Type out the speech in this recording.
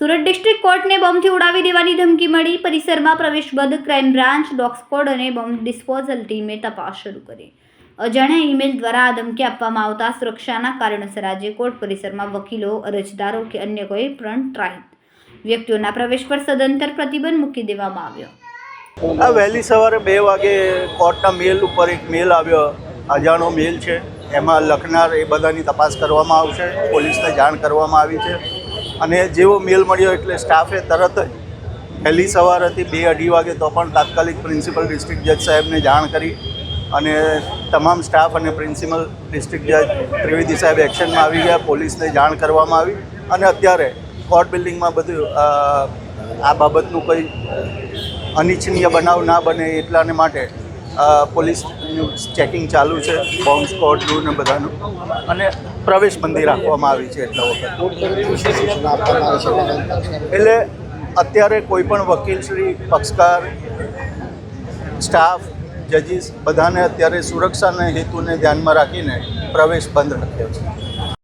Surat district કોર્ટને બોમ્બથી ઉડાવી દેવાની ધમકી મળી. પરિસરમાં પ્રવેશ બંધ ક્રાઇમ બ્રાન્ચ, ડોગ સ્કોડ અને બોમ્બ ડિસ્પોઝલ ટીમે તપાસ શરૂ કરી. અજાણ્યા ઈમેલ દ્વારા આ ધમકી આપવામાં આવતા સુરક્ષાના કારણસર આજે કોર્ટ પરિસરમાં વકીલો, અરજદારો કે અન્ય કોઈ પણ ટ્રાઇબ વ્યક્તિઓના પ્રવેશ પર સદંતર પ્રતિબંધ મૂકી દેવામાં આવ્યો. આ વહેલી સવારે બે વાગે કોર્ટના મેલ ઉપર એક મેલ આવ્યો. અજાણો મેલ છે. એમાં લખનાર એ બધાની તપાસ કરવામાં આવશે, પોલીસને જાણ કરવામાં આવી છે. અને જેવો મેલ મળ્યો એટલે સ્ટાફે તરત જ પહેલી સવાર હતી બે અઢી વાગે તો પણ તાત્કાલિક પ્રિન્સિપલ ડિસ્ટ્રિક્ટ જજ સાહેબને જાણ કરી અને તમામ સ્ટાફ અને પ્રિન્સિપલ ડિસ્ટ્રિક્ટ જજ ત્રિવેદી સાહેબ એક્શનમાં આવી ગયા, પોલીસને જાણ કરવામાં આવી અને અત્યારે કોર્ટ બિલ્ડિંગમાં બધું આ બાબતનું કંઈ અનિચ્છનીય બનાવ ના બને એટલાને માટે પોલીસનું ચેકિંગ ચાલુ છે બોમ્બ સ્કોડનું ને બધાનું. અને પ્રવેશ બંધી રાખવામાં આવી છે એટલા વખત. એટલે અત્યારે કોઈ પણ વકીલશ્રી પક્ષકાર, સ્ટાફ, જજીસ બધાને અત્યારે સુરક્ષાના હેતુને ધ્યાનમાં રાખીને પ્રવેશ બંધ રાખ્યો છે.